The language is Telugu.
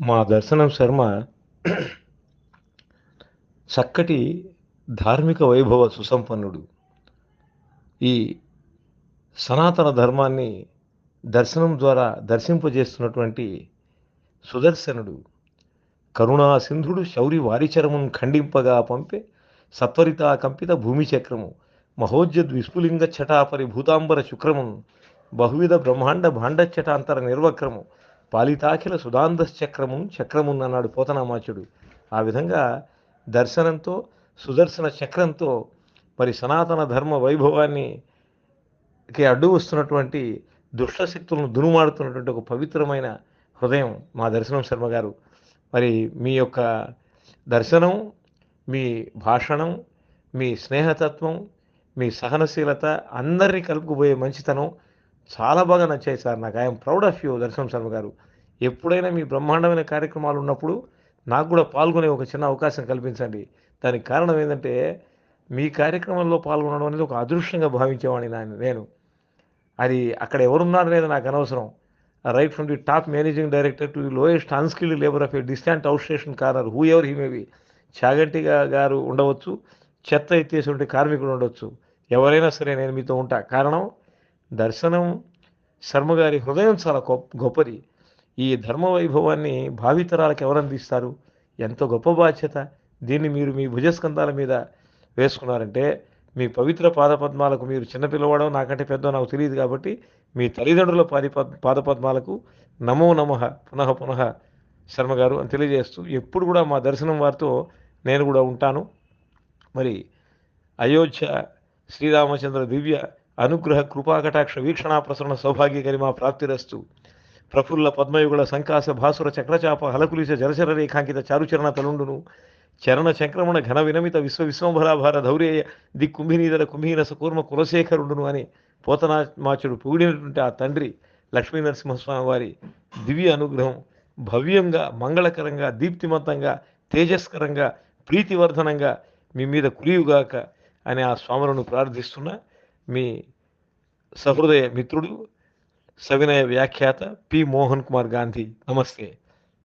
మా దర్శనం శర్మ చక్కటి ధార్మిక వైభవ సుసంపన్నుడు. ఈ సనాతన ధర్మాన్ని దర్శనం ద్వారా దర్శింపజేస్తున్నటువంటి సుదర్శనుడు కరుణా సింధుడు శౌరి వారిచరమును ఖండింపగా పంపే సత్వరితా కంపిత భూమి చక్రము మహోజ్జద్ విస్ఫులింగ చటాపరి భూతాంబర శుక్రమును బహువిధ బ్రహ్మాండ భాండచటాంతర నిర్వక్రము పాలితాఖిల సుధాంధశ్చక్రము చక్రమున్ అన్నాడు పోతనామాచుడు. ఆ విధంగా దర్శనంతో సుదర్శన చక్రంతో మరి సనాతన ధర్మ వైభవాన్ని అడ్డు వస్తున్నటువంటి దుష్టశక్తులను దునుమాడుతున్నటువంటి ఒక పవిత్రమైన హృదయం మా దర్శనం శర్మ గారు. మరి మీ యొక్క దర్శనం మీ భాషణం మీ స్నేహతత్వం మీ సహనశీలత అందరినీ కలుపుకుపోయే మంచితనం చాలా బాగా నచ్చాయి సార్. నాకు ఐఎమ్ ప్రౌడ్ ఆఫ్ యూ దర్శనం శర్మ గారు. ఎప్పుడైనా మీ బ్రహ్మాండమైన కార్యక్రమాలు ఉన్నప్పుడు నాకు కూడా పాల్గొనే ఒక చిన్న అవకాశం కల్పించండి. దానికి కారణం ఏంటంటే మీ కార్యక్రమంలో పాల్గొనడం అనేది ఒక అదృష్టంగా భావించేవాడిని నా- నేను. అది అక్కడ ఎవరున్నారు అనేది నాకు అనవసరం. Right from the top managing director to the lowest unskilled labour of a distant out station corner whoever he may be Chaganti garu ఉండవచ్చు. చెత్త ఎత్తేటువంటి కార్మికుడు ఉండవచ్చు. ఎవరైనా సరే నేను మీతో ఉంటా. కారణం దర్శనం శర్మగారి హృదయం చాలా గొప్ప గొప్పది. ఈ ధర్మ వైభవాన్ని భావితరాలకు ఎవరు అందిస్తారు ఎంతో గొప్ప బాధ్యత. దీన్ని మీరు మీ భుజస్కంధాల మీద వేసుకున్నారంటే మీ పవిత్ర పాదపద్మాలకు మీరు చిన్నపిల్లవాడో నాకంటే పెద్ద నాకు తెలియదు కాబట్టి మీ తల్లిదండ్రుల పాది పాదపద్మాలకు నమో నమ పునః పునః శర్మగారు అని తెలియజేస్తూ ఎప్పుడు కూడా మా దర్శనం వారితో నేను కూడా ఉంటాను. మరి అయోధ్య శ్రీరామచంద్ర దివ్య అనుగ్రహ కృపాకటాక్ష వీక్షణా ప్రసరణ సౌభాగ్య గరిమా ప్రాప్తిరస్తు. ప్రఫుల్ల పద్మయుగుల సంకాస భాసుర చక్రచాప హలకులిస జలచర రేఖాంకిత చారుచరణ తలుండును చరణ చక్రమణ ఘన వినమిత విశ్వ విశ్వంభరాభార ధౌర్యేయ దిక్కుంభినీధర కుంభీనస కూర్మ కులశేఖరుడును అని పోతనామాచుడు పొగిడినటువంటి ఆ తండ్రి లక్ష్మీ నరసింహస్వామి వారి దివ్య అనుగ్రహం భవ్యంగా మంగళకరంగా దీప్తిమంతంగా తేజస్కరంగా ప్రీతివర్ధనంగా మీ మీద కురియుగాక అని ఆ స్వాములను ప్రార్థిస్తున్న మీ सहृदय मित्रुड़ सविनय व्याख्यात पी मोहन कुमार गांधी नमस्ते